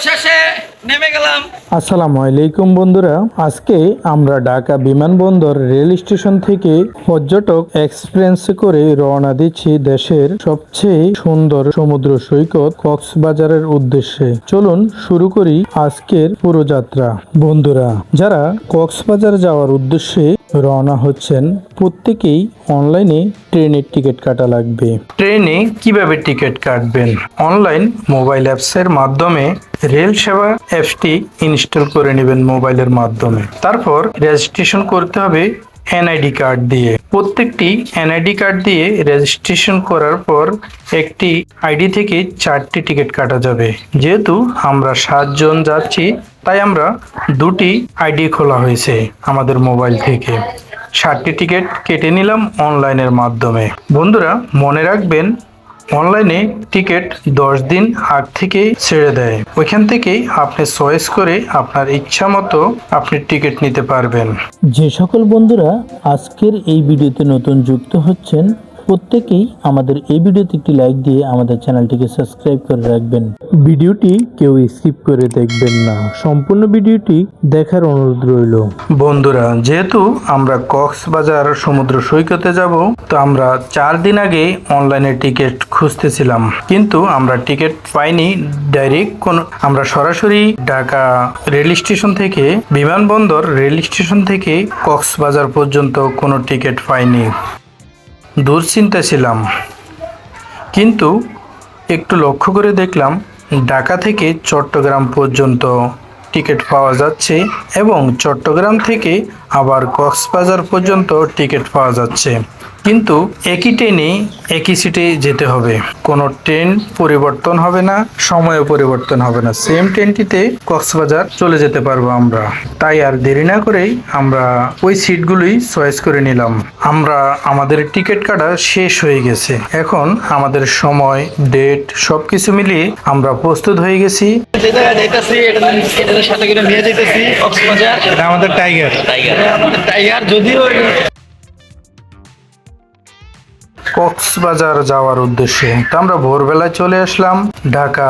অবশেষে নেমে গেলাম। আসসালামু আলাইকুম বন্ধুরা, আজকে আমরা ঢাকা বিমানবন্দর রেল স্টেশন থেকে পর্যটক এক্সপ্রেস করে রওনা দিচ্ছি দেশের সবচেয়ে সুন্দর সমুদ্র সৈকত কক্সবাজারের উদ্দেশ্যে। চলুন শুরু করি আজকের পুরো যাত্রা। বন্ধুরা, যারা কক্সবাজার যাওয়ার উদ্দেশ্যে রওনা হচ্ছেন প্রত্যেকেই অনলাইনে ট্রেনের টিকিট কাটা লাগবে। ট্রেনে কীভাবে টিকিট কাটবেন? অনলাইন মোবাইল অ্যাপসের মাধ্যমে রেল সেবা অ্যাপসটি ইনস্টল করে নেবেন মোবাইলের মাধ্যমে। তারপর রেজিস্ট্রেশন করতে হবে এনআইডি কার্ড দিয়ে। প্রত্যেকটি এনআইডি কার্ড দিয়ে রেজিস্ট্রেশন করার পর একটি আইডি থেকে চারটি টিকিট কাটা যাবে। যেহেতু আমরা সাতজন যাচ্ছি, তাই আমরা দুটি আইডি খোলা হয়েছে আমাদের মোবাইল থেকে। সাতটি টিকিট কেটে নিলাম অনলাইনের মাধ্যমে। বন্ধুরা, মনে রাখবেন অনলাইনে টিকিট দশ দিন আগ থেকেই ছেড়ে দেয়। ওইখান থেকেই আপনি চয়েস করে আপনার ইচ্ছা মতো আপনি টিকিট নিতে পারবেন। যে সকল বন্ধুরা আজকের এই ভিডিওতে নতুন যুক্ত হচ্ছেন প্রত্যেকেই আমাদের এই ভিডিওতে একটি লাইক দিয়ে আমাদের চ্যানেলটিকে সাবস্ক্রাইব করে রাখবেন। ভিডিওটি কেউ স্কিপ করে দেখবেন না। সম্পূর্ণ ভিডিওটি দেখার অনুরোধ রইল। বন্ধুরা, যেহেতু আমরা কক্সবাজার সমুদ্র সৈকতে যাব, তো আমরা চার দিন আগে অনলাইনে টিকিট খুঁজতেছিলাম। কিন্তু আমরা টিকিট পাইনি ডাইরেক্ট কোন আমরা সরাসরি ঢাকা রেল স্টেশন থেকে, বিমানবন্দর রেল স্টেশন থেকে কক্সবাজার পর্যন্ত কোনো টিকিট পাইনি। দুশ্চিন্তা ছিলাম। কিন্তু একটু লক্ষ্য করে দেখলাম, ঢাকা থেকে চট্টগ্রাম পর্যন্ত টিকিট পাওয়া যাচ্ছে এবং চট্টগ্রাম থেকে আবার কক্সবাজার পর্যন্ত টিকিট পাওয়া যাচ্ছে। কিন্তু একই ট্রেনে একই সিটে যেতে হবে। কোনো ট্রেন পরিবর্তন হবে না সময়ও পরিবর্তন হবে না। সেম ট্রেনটিতে কক্সবাজার চলে যেতে পারব আমরা। তাই আর দেরি না করেই আমরা ওই সিটগুলোই চয়েস করে নিলাম। আমরা আমাদের টিকিট কাটা শেষ হয়ে গেছে। এখন আমাদের সময় ডেট সব কিছু মিলিয়ে আমরা প্রস্তুত হয়ে গেছি। আমাদের টাইগার। টাইগার। টাইগার যদিও কক্সবাজার যাওয়ার উদ্দেশ্যে। তো আমরা ভোরবেলায় চলে আসলাম ঢাকা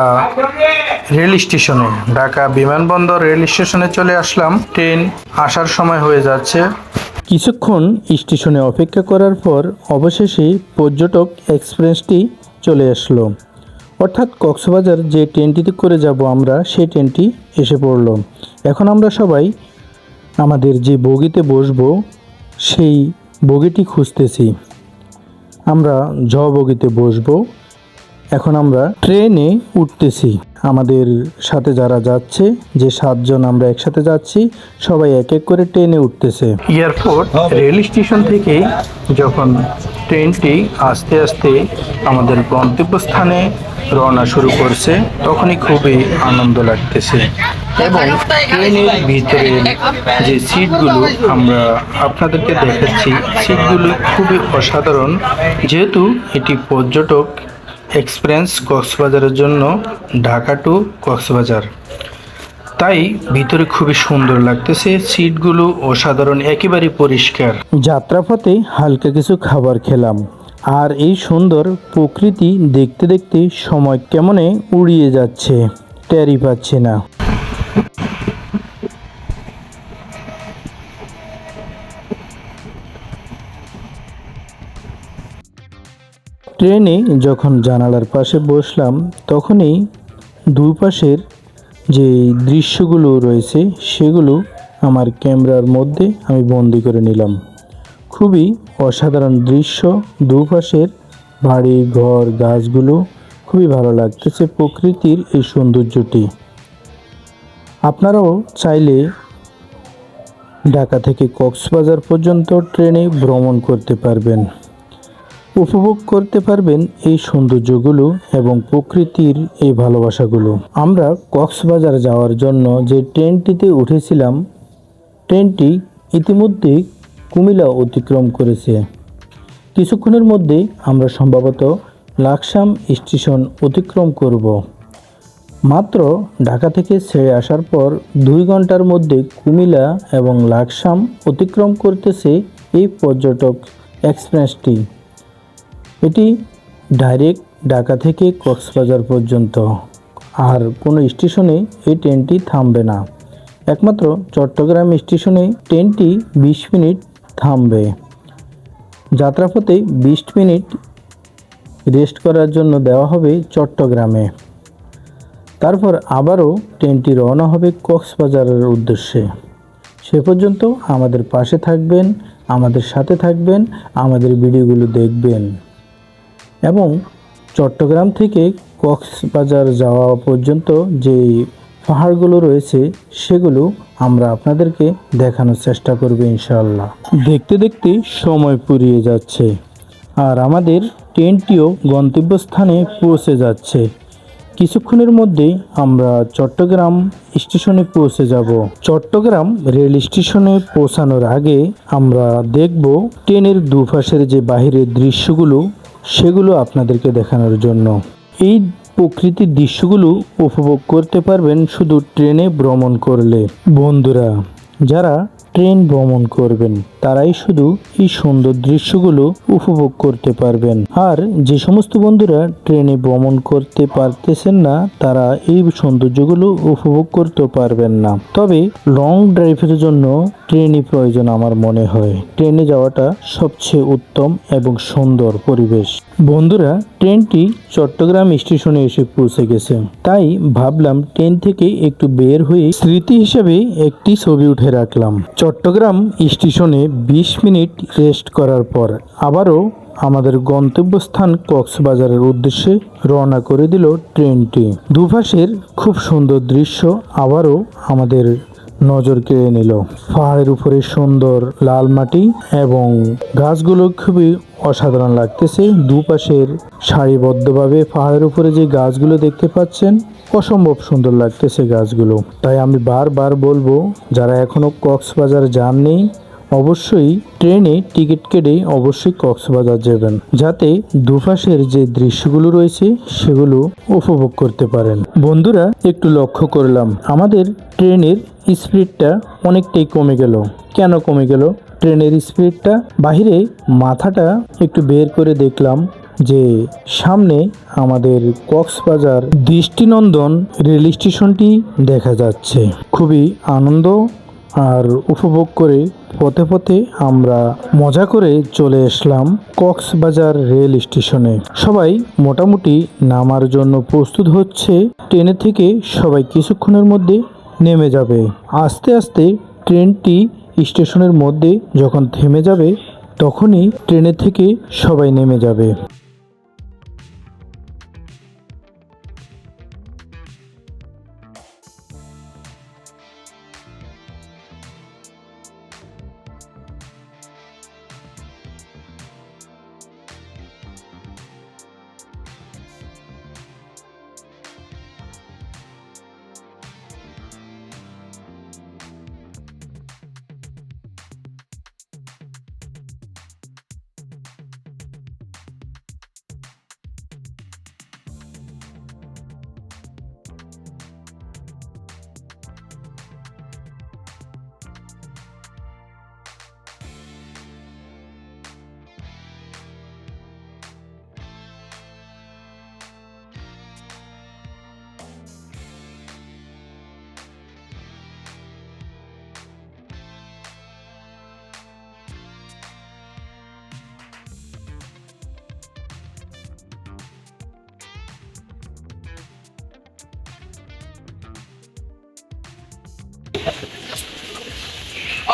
রেল স্টেশনে। ঢাকা বিমানবন্দর রেল স্টেশনে চলে আসলাম। ট্রেন আসার সময় হয়ে যাচ্ছে। কিছুক্ষণ স্টেশনে অপেক্ষা করার পর অবশেষে পর্যটক এক্সপ্রেসটি চলে আসলো। অর্থাৎ কক্সবাজার যে ট্রেনটিতে করে যাব আমরা সেই ট্রেনটি এসে পড়ল। এখন আমরা সবাই আমাদের যে বগিতে বসবো, সেই বগিটি খুঁজতেছি। আমরা ঝ বগিতে বসবো। এখন আমরা ট্রেনে উঠতেছি। আমাদের সাথে যারা যাচ্ছে, যে সাতজন আমরা একসাথে যাচ্ছি, সবাই এক এক করে ট্রেনে উঠতেছে। এয়ারপোর্ট রেল স্টেশন থেকে যখন ট্রেনটি আস্তে আস্তে আমাদের গন্তব্যস্থানে রওনা শুরু করছে, তখনই খুবই আনন্দ লাগতেছে। এবং ট্রেনের ভিতরে যে সিটগুলো আমরা আপনাদেরকে দেখাচ্ছি সিটগুলো খুবই অসাধারণ। যেহেতু এটি পর্যটক এক্সপ্রেস কক্সবাজারের জন্য ঢাকা টু কক্সবাজার। তাই ভিতরে খুবই সুন্দর লাগতেছে সিটগুলো অসাধারণ একেবারে পরিষ্কার। যাত্রাপথে হালকা কিছু খাবার খেলাম আর এই সুন্দর প্রকৃতি দেখতে দেখতে সময় কেমনে উড়িয়ে যাচ্ছে টেরই পাচ্ছি না। ট্রেনে যখন জানালার পাশে বসলাম, তখনই দুপাশের যে দৃশ্যগুলো রয়েছে, সেগুলো আমার ক্যামেরার মধ্যে আমি বন্দি করে নিলাম। খুবই অসাধারণ দৃশ্য, দুপাশের বাড়ি, ঘর, গাছগুলো খুবই ভালো লাগতেছে প্রকৃতির এই সৌন্দর্যটি। আপনারাও চাইলে ঢাকা থেকে কক্সবাজার পর্যন্ত ট্রেনে ভ্রমণ করতে পারবেন। উপভোগ করতে পারবেন এই সৌন্দর্যগুলো এবং প্রকৃতির এই ভালোবাসাগুলো। আমরা কক্সবাজার যাওয়ার জন্য যে ট্রেনটিতে উঠেছিলাম, ট্রেনটি ইতিমধ্যে কুমিলা অতিক্রম করেছে। কিছুক্ষণের মধ্যে আমরা সম্ভবত লাকসাম স্টেশন অতিক্রম করব। মাত্র ঢাকা থেকে ছেড়ে আসার পর দুই ঘণ্টার মধ্যে কুমিলা এবং লাকসাম অতিক্রম করতেছে এই পর্যটক এক্সপ্রেসটি। এটি ডাইরেক্ট ঢাকা থেকে কক্সবাজার পর্যন্ত। আর কোনো স্টেশনে এই ট্রেনটি থামবে না। একমাত্র চট্টগ্রাম স্টেশনে ট্রেনটি বিশ মিনিট থামবে। যাত্রাপথে বিশ মিনিট রেস্ট করার জন্য দেওয়া হবে চট্টগ্রামে। তারপর আবারও ট্রেনটি রওনা হবে কক্সবাজারের উদ্দেশ্যে। সে পর্যন্ত আমাদের পাশে থাকবেন, আমাদের সাথে থাকবেন, আমাদের ভিডিওগুলো দেখবেন। এবং চট্টগ্রাম থেকে কক্সবাজার যাওয়া পর্যন্ত যে পাহাড়গুলো রয়েছে, সেগুলো আমরা আপনাদেরকে দেখানোর চেষ্টা করব ইনশাল্লাহ দেখতে দেখতে সময় ফুরিয়ে যাচ্ছে আর আমাদের ট্রেনটিও গন্তব্যস্থানে পৌঁছে যাচ্ছে। কিছুক্ষণের মধ্যেই আমরা চট্টগ্রাম স্টেশনে পৌঁছে যাব। চট্টগ্রাম রেল স্টেশনে পৌঁছানোর আগে আমরা দেখব ট্রেনের দুপাশের যে বাহিরের দৃশ্যগুলো সেগুলো আপনাদেরকে দেখানোর জন্য। এই প্রকৃতির দৃশ্যগুলো উপভোগ করতে পারবেন শুধু ট্রেনে ভ্রমণ করলে। বন্ধুরা, যারা ট্রেন ভ্রমণ করবেন। তারাই শুধু এই সুন্দর দৃশ্যগুলো উপভোগ করতে পারবেন। আর যে সমস্ত বন্ধুরা ট্রেনে ভ্রমণ করতে পারতেছেন না, তারা এই সৌন্দর্যগুলো উপভোগ করতে পারবেন না। তবে লং ড্রাইভের জন্য ট্রেনই প্রয়োজন আমার মনে হয়। ট্রেনে যাওয়াটা সবচেয়ে উত্তম এবং সুন্দর পরিবেশ। বন্ধুরা, ট্রেনটি চট্টগ্রাম স্টেশনে এসে পৌঁছে গেছে। তাই ভাবলাম ট্রেন থেকে একটু বের হয়ে স্মৃতি হিসেবে একটি ছবি উঠে রাখলাম। চট্টগ্রাম স্টেশনে বিশ মিনিট রেস্ট করার পর আবারও আমাদের গন্তব্যস্থান কক্সবাজারের উদ্দেশ্যে রওনা করে দিল ট্রেনটি। দুপাশের খুব সুন্দর দৃশ্য আবারও আমাদের নজর কেড়ে নিল। পাহাড়ের উপরে সুন্দর লাল মাটি এবং গাছগুলো খুবই অসাধারণ লাগতেছে। দুপাশের সারিবদ্ধভাবে পাহাড়ের উপরে যে গাছগুলো দেখতে পাচ্ছেন, অসম্ভব সুন্দর লাগতেছে গাছগুলো। তাই আমি বারবার বলব, যারা এখনও কক্সবাজার যাননি অবশ্যই ট্রেনে টিকিট কেটে অবশ্যই কক্সবাজার যাবেন, যাতে দুপাশের যে দৃশ্যগুলো রয়েছে সেগুলো উপভোগ করতে পারেন। বন্ধুরা, একটু লক্ষ্য করলাম, আমাদের ট্রেনের স্পিডটা অনেকটাই কমে গেল। কেন কমে গেল? ট্রেনের স্পিডটা বাহিরে মাথাটা একটু বের করে দেখলাম যে সামনে আমাদের কক্সবাজার দৃষ্টিনন্দন রেল স্টেশনটি দেখা যাচ্ছে। খুবই আনন্দ আর উপভোগ করে পথে পথে আমরা মজা করে চলে আসলাম কক্সবাজার রেল স্টেশনে। সবাই মোটামুটি নামার জন্য প্রস্তুত হচ্ছে, ট্রেনে থেকে সবাই কিছুক্ষণের মধ্যে নেমে যাবে। আস্তে আস্তে ট্রেনটি স্টেশনের মধ্যে যখন থেমে যাবে, তখনই ট্রেনে থেকে সবাই নেমে যাবে।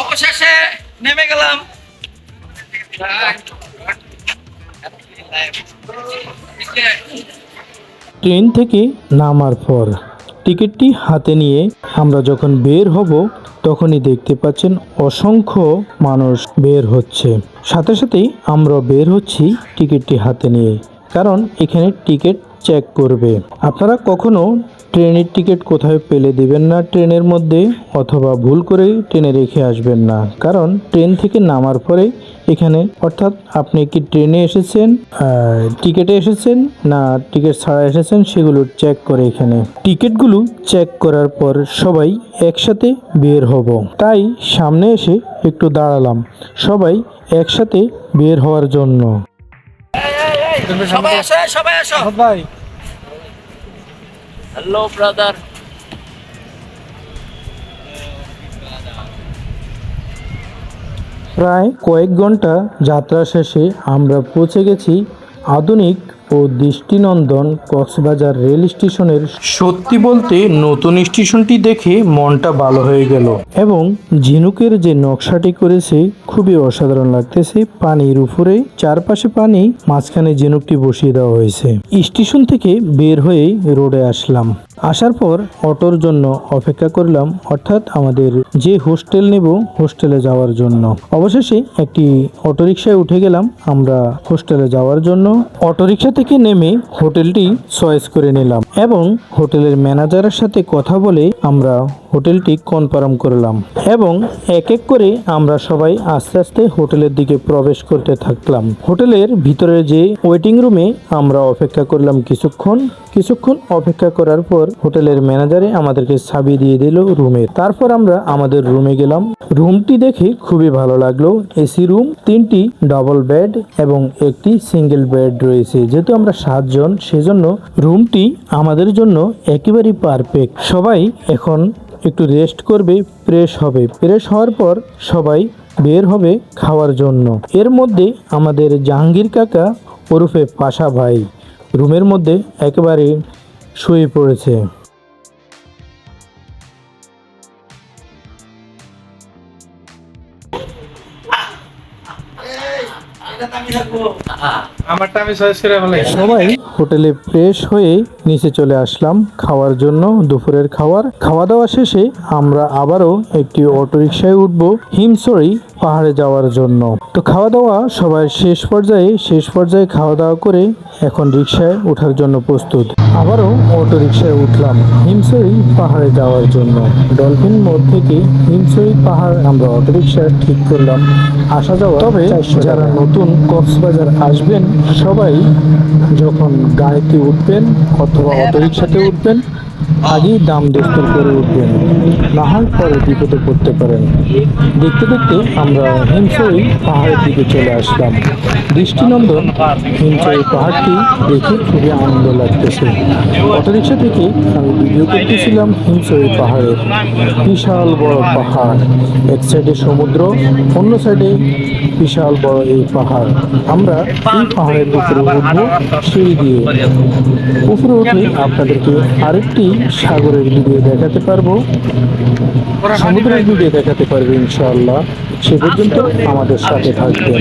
অবশেষে নেমে গেলাম। ট্রেন থেকে নামার পর টিকিটটি হাতে নিয়ে আমরা যখন বের হব, তখনই দেখতে পাচ্ছেন অসংখ্য মানুষ বের হচ্ছে। সাথে সাথেই আমরা বের হচ্ছি টিকিটটি হাতে নিয়ে, কারণ এখানে টিকিট চেক করবে। আপনারা কখনো ট্রেনের টিকিট কোথায় পেলে দিবেন না ট্রেনের মধ্যে অথবা ভুল করে ট্রেনে রেখে আসবেন না। কারণ ট্রেন থেকে নামার পরে এখানে অর্থাৎ আপনি কি ট্রেনে এসেছেন টিকিটে এসেছেন না টিকিট ছাড়া এসেছেন সেগুলো চেক করে এখানে। টিকিটগুলো চেক করার পর সবাই একসাথে বের হব। তাই সামনে এসে একটু দাঁড়ালাম। সবাই একসাথে বের হওয়ার জন্য। সবাই আসো সবাই আসো। ভাই হ্যালো ব্রাদার প্রায় কয়েক ঘণ্টা যাত্রা শেষে আমরা পৌঁছে গেছি আধুনিক ও দৃষ্টিনন্দন কক্সবাজার রেল স্টেশনের সত্যি বলতে নতুন স্টেশনটি দেখে মনটা ভালো হয়ে গেল। এবং ঝিনুকের যে নকশাটি করেছে খুবই অসাধারণ লাগতেছে। পানির উপরে চারপাশে পানি মাঝখানে ঝিনুকটি বসিয়ে দেওয়া হয়েছে। স্টেশন থেকে বের হয়ে রোডে আসলাম। আসার পর অটোর জন্য অপেক্ষা করলাম, অর্থাৎ আমাদের যে হোস্টেল নেব হোস্টেলে যাওয়ার জন্য। অবশেষে একটি অটোরিকশায় উঠে গেলাম, আমরা হোস্টেলে যাওয়ার জন্য। অটোরিকশা থেকে নেমে হোটেলটি চয়েস করে নিলাম। এবং হোটেলের ম্যানেজারের সাথে কথা বলে আমরা হোটেলটি কনফার্ম করলাম এবং এক এক করে আমরা সবাই আস্তে আস্তে হোটেলের দিকে প্রবেশ করতে থাকলাম। হোটেলের ভিতরে যে ওয়েটিং রুমে আমরা অপেক্ষা করলাম কিছুক্ষণ কিছুক্ষণ অপেক্ষা করার পর হোটেলের ম্যানেজারে আমাদেরকে চাবি দিয়ে দিল রুমের তারপর আমরা আমাদের রুমে গেলাম। রুমটি দেখে খুবই ভালো লাগল। এসি রুম, তিনটি ডাবল বেড এবং একটি সিঙ্গেল বেড রয়েছে। যেহেতু আমরা সাতজন, সেজন্য রুমটি আমাদের জন্য একেবারেই পারফেক্ট সবাই এখন একটু রেস্ট করবে ফ্রেশ হবে। ফ্রেশ হওয়ার পর সবাই বের হবে খাওয়ার জন্য। এর মধ্যে আমাদের জাহাঙ্গীর কাকা ওরফে পাশা ভাই রুমের মধ্যে একেবারে শুয়ে পড়েছে। আমারটা আমি চয়েস করে ফেলাই। সবাই হোটেলে ফ্রেশ হয়ে নিচে চলে আসলাম খাওয়ার জন্য দুপুরের খাওয়ার। খাওয়া দাওয়া শেষে আমরা আবারও একটি অটোরিকশায় উঠব হিমসরি পাহাড়ে যাওয়ার জন্য। তো খাওয়া দাওয়া সবাই শেষ পর্যায়ে শেষ পর্যায়ে খাওয়া দাওয়া করে এখন রিক্সায় ওঠার জন্য প্রস্তুত। আবারও অটোরিকশায় উঠলাম হিমসরি পাহাড়ে যাওয়ার জন্য। ডলফিন মোড় থেকে হিমসরি পাহাড় আমরা অটোরিকশায় ঠিক করলাম। আসা যাওয়া তবে যারা নতুন কক্সবাজার আসবেন সবাই যখন গাড়িতে উঠবেন অথবা অটোরিক্সাতে উঠবেন। আগেই দাম দস্তর করে উঠবেন। না হয় পরে বিপদে পড়তে পারেন। দেখতে দেখতে আমরা হিমসই পাহাড়ের দিকে চলে আসলাম। দৃষ্টিনন্দন হিমসই পাহাড়টি দেখে খুবই আনন্দ লাগতেছে। অটোরিকশা থেকে আমি ভিডিও করতেছিলাম হিমসই পাহাড়ের। বিশাল বড় পাহাড়। এক সাইডে সমুদ্র, অন্য সাইডে বিশাল বড় এই পাহাড়। আমরা এই পাহাড়ের উপরে উঠবো সিঁড়ি দিয়ে। উপরে উঠে আপনাদেরকে আরেকটি সাগরের ভিডিও দেখাতে পারব। সমুদ্রের ভিডিও দেখাতে পারব ইনশাআল্লাহ। সে পর্যন্ত আমাদের সাথে থাকবেন।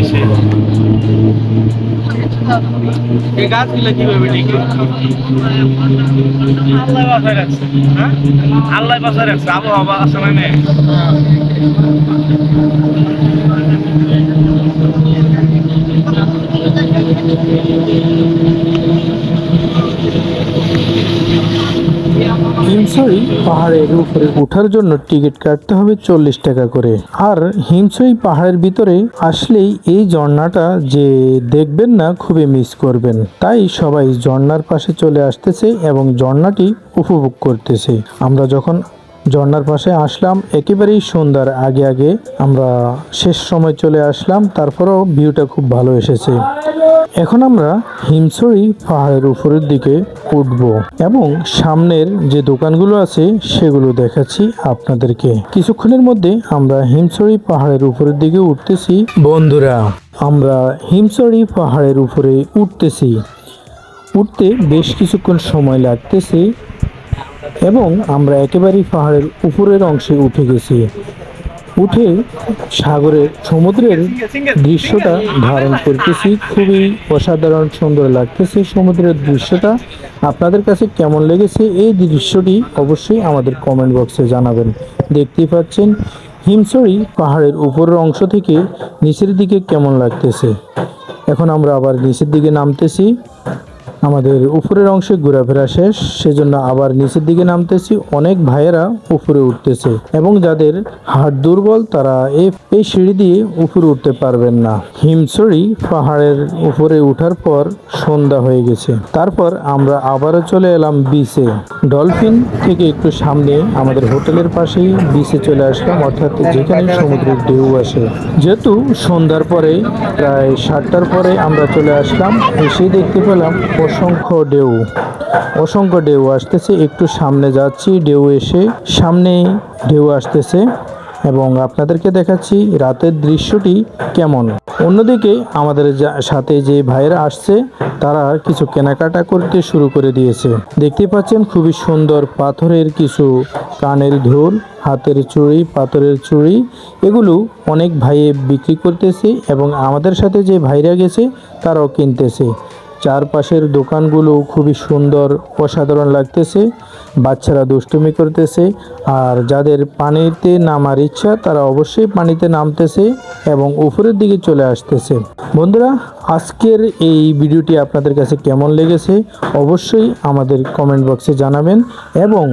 এই গাছগুলো কীভাবে ঠিক আল্লাহ বাসায় রাখছে। হ্যাঁ? আল্লাহ বাসায় রাখছে। আবহাওয়া আছে না নে? হিমসই পাহাড়ের উপরে ওঠার জন্য টিকিট কাটতে হবে চল্লিশ টাকা করে। আর হিমসই পাহাড়ের ভিতরে আসলেই এই ঝর্ণাটা যে দেখবেন না খুবই মিস করবেন। তাই সবাই ঝর্ণার পাশে চলে আসতেছে এবং ঝর্ণাটি উপভোগ করতেছে। আমরা যখন ঝর্ণার পাশে আসলাম, একেবারেই সুন্দর আগে আগে আমরা শেষ সময় চলে আসলাম, তারপরেও ভিউটা খুব ভালো এসেছে। এখন আমরা হিমছড়ি পাহাড়ের উপরের দিকে উঠব এবং সামনের যে দোকানগুলো আছে সেগুলো দেখাচ্ছি আপনাদেরকে। কিছুক্ষণের মধ্যে আমরা হিমছড়ি পাহাড়ের উপরের দিকে উঠতেছি। বন্ধুরা, আমরা হিমছড়ি পাহাড়ের উপরে উঠতেছি। উঠতে বেশ কিছুক্ষণ সময় লাগতেছে এবং আমরা একেবারেই পাহাড়ের উপরের অংশে উঠে গেছি। উঠে সাগরের সমুদ্রের দৃশ্যটা ধারণ করতেছি। খুবই অসাধারণ সুন্দর লাগতেছে সমুদ্রের দৃশ্যটা। আপনাদের কাছে কেমন লেগেছে এই দৃশ্যটি অবশ্যই আমাদের কমেন্ট বক্সে জানাবেন। দেখতেই পাচ্ছেন হিমসরি পাহাড়ের উপরের অংশ থেকে নিচের দিকে কেমন লাগতেছে? এখন আমরা আবার নিচের দিকে নামতেছি। আমাদের উপরের অংশে ঘোরাফেরা শেষ, সেজন্য আবার নিচের দিকে নামতেছি। অনেক ভাইয়েরা উপরে উঠতেছে এবং যাদের হাট দুর্বল, তারা এই সিঁড়ি দিয়ে উপরে উঠতে পারবেন না। হিমছড়ি পাহাড়ের উপরে উঠার পর সন্ধ্যা হয়ে গেছে। তারপর আমরা আবারও চলে এলাম বিচে। ডলফিন থেকে একটু সামনে আমাদের হোটেলের পাশেই বিচে চলে আসলাম, অর্থাৎ যেখানে সমুদ্রের ঢেউ আসে। যেহেতু সন্ধ্যার পরে, প্রায় সাতটার পরে আমরা চলে আসলাম এসে দেখতে পেলাম অসংখ্য ঢেউ অসংখ্য ঢেউ আসতেছে। একটু সামনে যাচ্ছি, ঢেউ এসে সামনেই ঢেউ আসতেছে এবং আপনাদেরকে দেখাচ্ছি রাতের দৃশ্যটি কেমন। অন্যদিকে আমাদের সাথে যে ভাইয়েরা আসছে, তারা কিছু কেনাকাটা করতে শুরু করে দিয়েছে। দেখতে পাচ্ছেন খুবই সুন্দর পাথরের কিছু কানের ধুল হাতের চুড়ি, পাথরের চুড়ি, এগুলো অনেক ভাইয়ে বিক্রি করতেছে এবং আমাদের সাথে যে ভাইরা গেছে, তারাও কিনতেছে। চারপাশের দোকানগুলো খুবই সুন্দর, অসাধারণ লাগতেছে, বাচ্চারা দুষ্টুমি করতেছে, আর যাদের পানিতে নামার ইচ্ছা তারা অবশ্যই পানিতে নামতেছে এবং উপরের দিকে চলে আসতেছে। বন্ধুরা, আজকের এই ভিডিওটি আপনাদের কাছে কেমন লেগেছে অবশ্যই আমাদের কমেন্ট বক্সে জানাবেন এবং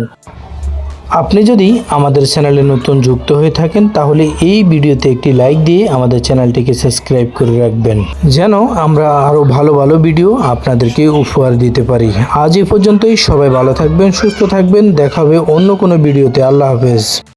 আপনি যদি আমাদের চ্যানেলে নতুন যুক্ত হয়ে থাকেন, তাহলে এই ভিডিওতে একটি লাইক দিয়ে আমাদের চ্যানেলটিকে সাবস্ক্রাইব করে রাখবেন। যেন আমরা আরও ভালো ভালো ভিডিও আপনাদেরকে উপহার দিতে পারি। আজ এ পর্যন্তই। সবাই ভালো থাকবেন, সুস্থ থাকবেন। দেখাবে অন্য কোনো ভিডিওতে। আল্লাহ হাফেজ।